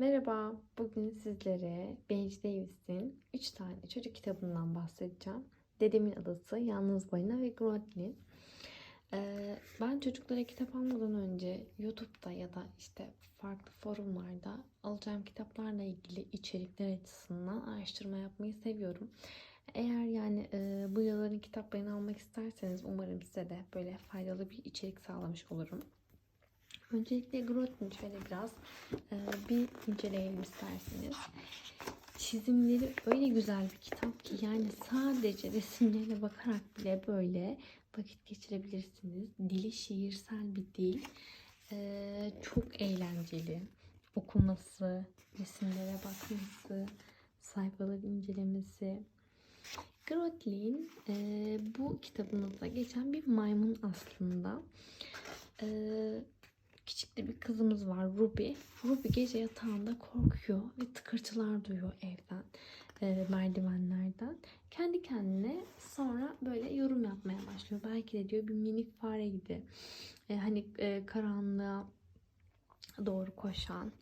Merhaba, bugün sizlere Benji Davis'in 3 tane çocuk kitabından bahsedeceğim. Dedemin Adası, Yalnız Balina ve Grotlin. Ee, ben çocuklara kitap almadan önce YouTube'da ya da işte farklı forumlarda alacağım kitaplarla ilgili içerikler açısından araştırma yapmayı seviyorum. Eğer yani e, bu yazarın kitaplarını almak isterseniz umarım size de böyle faydalı bir içerik sağlamış olurum. Öncelikle Grot'un şöyle biraz e, bir inceleyelim isterseniz. Çizimleri öyle güzel bir kitap ki yani sadece resimlerine bakarak bile böyle vakit geçirebilirsiniz. Dili şiirsel bir dil. E, çok eğlenceli. Okuması, resimlere bakması, sayfaları incelemesi. Grotlin e, bu kitabımızda geçen bir maymun aslında. E, küçük de bir kızımız var Ruby. Ruby gece yatağında korkuyor ve tıkırtılar duyuyor evden, e, merdivenlerden. Kendi kendine sonra böyle yorum yapmaya başlıyor. Belki de diyor bir minik fare gibi. E, hani e, karanlığa doğru koşan.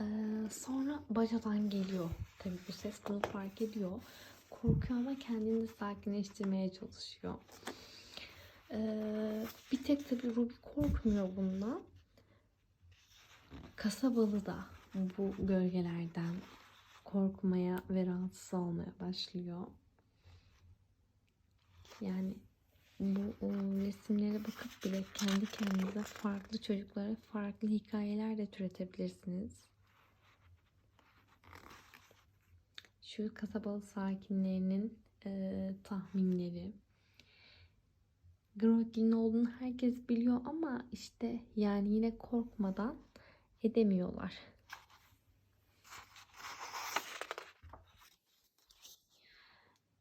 E, sonra bacadan geliyor. Tabii bu ses bunu fark ediyor. Korkuyor ama kendini sakinleştirmeye çalışıyor. Ee, bir tek tabii Ruby korkmuyor bundan. Kasabalı da bu gölgelerden korkmaya ve rahatsız olmaya başlıyor. Yani bu resimlere bakıp bile kendi kendinize farklı çocuklara farklı hikayeler de türetebilirsiniz. Şu kasabalı sakinlerinin e, tahminleri. Grotlin olduğunu herkes biliyor ama işte yani yine korkmadan edemiyorlar.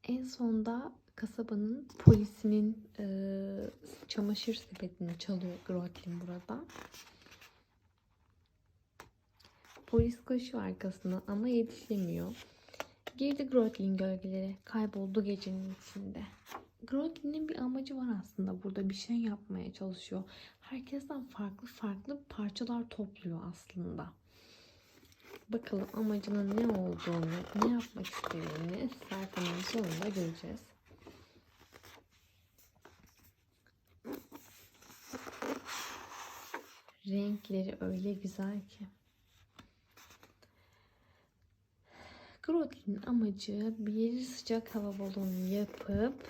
En sonda kasabanın polisinin e, çamaşır sepetini çalıyor Grotlin burada. Polis koşuyor arkasına ama yetişemiyor. Girdi Grotlin gölgelere. Kayboldu gecenin içinde. Grotlin'in bir amacı var aslında. Burada bir şey yapmaya çalışıyor. Herkesten farklı farklı parçalar topluyor aslında. Bakalım amacının ne olduğunu, ne yapmak istediğini sayfanın sonunda göreceğiz. Renkleri öyle güzel ki. Grotlin'in amacı bir sıcak hava balonu yapıp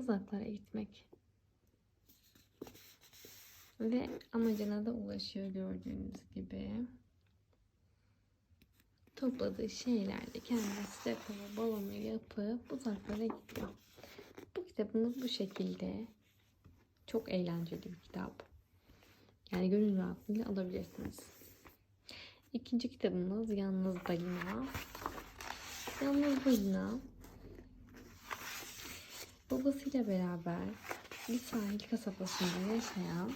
uzaklara gitmek. Ve amacına da ulaşıyor gördüğünüz gibi. Topladığı şeylerle sıcak hava balonu yapıp uzaklara gidiyor. Bu kitabımız bu şekilde. Çok eğlenceli bir kitap. Yani gönül rahatlığıyla alabilirsiniz. İkinci kitabımız Yalnız Balina. Yalnız Balina babasıyla beraber bir sahil kasabasında yaşayan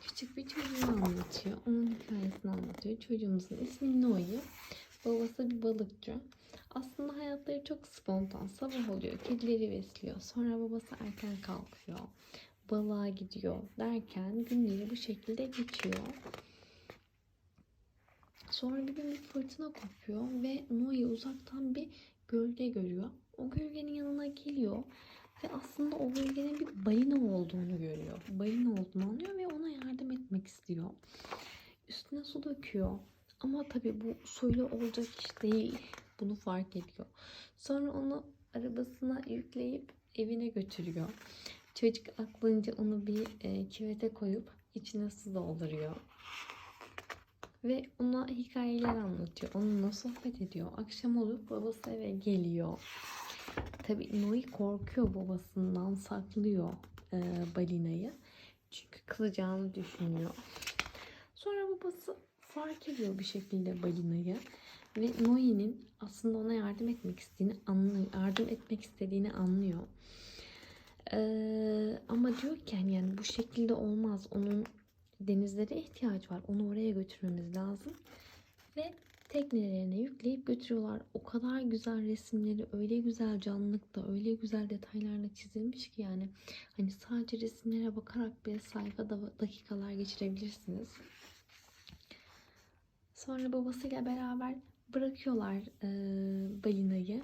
küçük bir çocuğu anlatıyor. Onun hikayesini anlatıyor. Çocuğumuzun ismi Noe. Babası bir balıkçı. Aslında hayatları çok spontan. Sabah oluyor. Kedileri besliyor. Sonra babası erken kalkıyor. Balığa gidiyor derken günleri bu şekilde geçiyor. Sonra bir gün bir fırtına kopuyor ve Noe uzaktan bir gölge görüyor. O gölgenin yanına geliyor ve aslında o gölgenin bir balina olduğunu görüyor. Balina olduğunu anlıyor ve ona yardım etmek istiyor. Üstüne su döküyor. Ama tabii bu suyla olacak iş değil. Bunu fark ediyor. Sonra onu arabasına yükleyip evine götürüyor. Çocuk aklınca onu bir e, küvete koyup içine su dolduruyor. Ve ona hikayeler anlatıyor. Onunla sohbet ediyor. Akşam olup babası eve geliyor. Tabii Noe korkuyor babasından saklıyor e, balinayı. Çünkü kızacağını düşünüyor. Sonra babası fark ediyor bir şekilde balinayı. Ve Noe'nin aslında ona yardım etmek istediğini anlıyor. Yardım etmek istediğini anlıyor. Ee, ama diyor ki yani bu şekilde olmaz. Onun denizlere ihtiyacı var. Onu oraya götürmemiz lazım. Ve teknelerine yükleyip götürüyorlar. O kadar güzel resimleri, öyle güzel canlılıkta, öyle güzel detaylarla çizilmiş ki yani hani sadece resimlere bakarak bir sayfada dakikalar geçirebilirsiniz. Sonra babasıyla beraber bırakıyorlar e, balinayı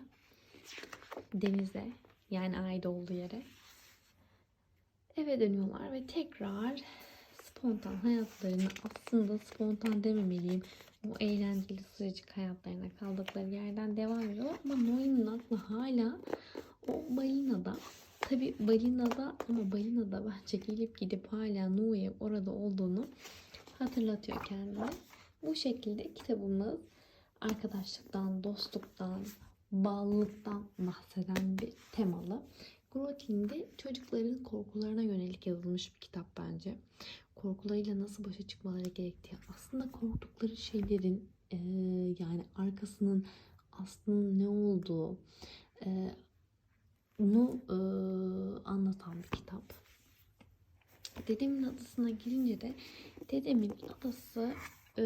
denize yani ait olduğu yere. Eve dönüyorlar ve tekrar spontan hayatlarını aslında spontan dememeliyim. O eğlenceli sıcacık hayatlarına kaldıkları yerden devam ediyorlar. Ama Noe'nin aklı hala o balinada. Tabi balinada ama balinada bence gelip gidip hala Noe orada olduğunu hatırlatıyor kendine. Bu şekilde kitabımız arkadaşlıktan, dostluktan, bağlılıktan bahseden bir temalı. Grotlin'de çocukların korkularına yönelik yazılmış bir kitap bence. Korkularıyla nasıl başa çıkmaları gerektiği, aslında korktukları şeylerin e, yani arkasının aslında ne olduğu e, bunu e, anlatan bir kitap. Dedemin adasına girince de dedemin adası e,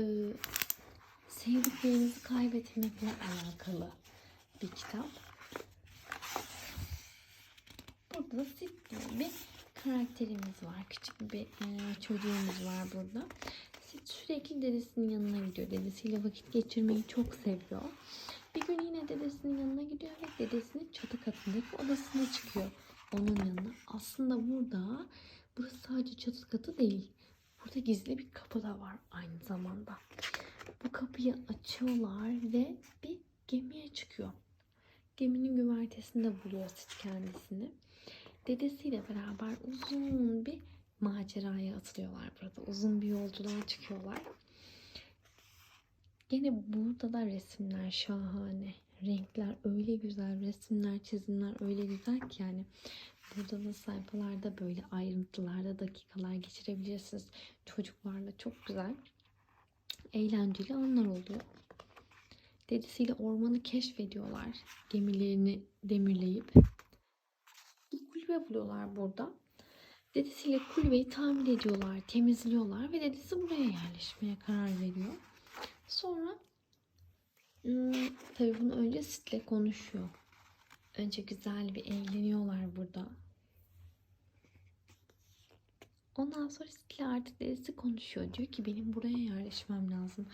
sevdiklerinizi kaybetmekle alakalı bir kitap. Burada da Sid diye bir karakterimiz var. Küçük bir e, çocuğumuz var burada. Sürekli dedesinin yanına gidiyor. Dedesiyle vakit geçirmeyi çok seviyor. Bir gün yine dedesinin yanına gidiyor ve dedesinin çatı katındaki odasına çıkıyor. Onun yanına. Aslında burada burası sadece çatı katı değil. Burada gizli bir kapı da var aynı zamanda. Bu kapıyı açıyorlar ve bir gemiye çıkıyor. Geminin güvertesinde buluyor kendisini. Dedesiyle beraber uzun bir maceraya atılıyorlar burada. Uzun bir yolculuğa çıkıyorlar. Gene burada da resimler şahane. Renkler öyle güzel, resimler, çizimler öyle güzel ki yani. Burada da sayfalarda böyle ayrıntılarda dakikalar geçirebilirsiniz. Çocuklarla çok güzel, eğlenceli anlar oluyor. Dedesiyle ormanı keşfediyorlar. Gemilerini demirleyip. Kulübe buluyorlar burada. Dedesiyle kulübeyi tamir ediyorlar, temizliyorlar ve dedesi buraya yerleşmeye karar veriyor. Sonra hmm, tabii bunu önce Sid'le konuşuyor. Önce güzel bir eğleniyorlar burada. Ondan sonra Sid'le artık dedesi konuşuyor. Diyor ki benim buraya yerleşmem lazım.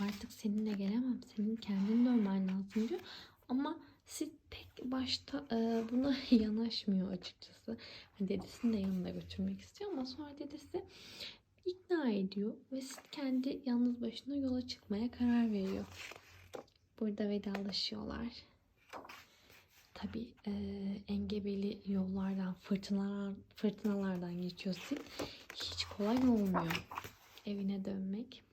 Artık seninle gelemem. Senin kendin dönmen lazım diyor. Ama Sid pek başta e, buna yanaşmıyor açıkçası. Hani dedesini de yanında götürmek istiyor ama sonra dedesi ikna ediyor ve Sid kendi yalnız başına yola çıkmaya karar veriyor. Burada vedalaşıyorlar. Tabi e, engebeli yollardan, fırtınalar, fırtınalardan geçiyor Sid. Hiç kolay olmuyor evine dönmek.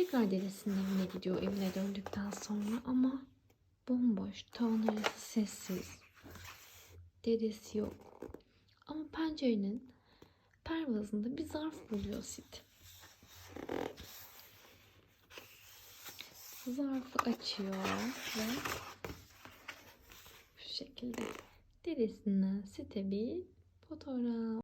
Tekrar dedesinin evine gidiyor evine döndükten sonra ama bomboş, tavan arası sessiz. Dedesi yok. Ama pencerenin pervazında bir zarf buluyor Sid. Zarfı açıyor ve şu şekilde dedesinden Sid'e bir fotoğraf.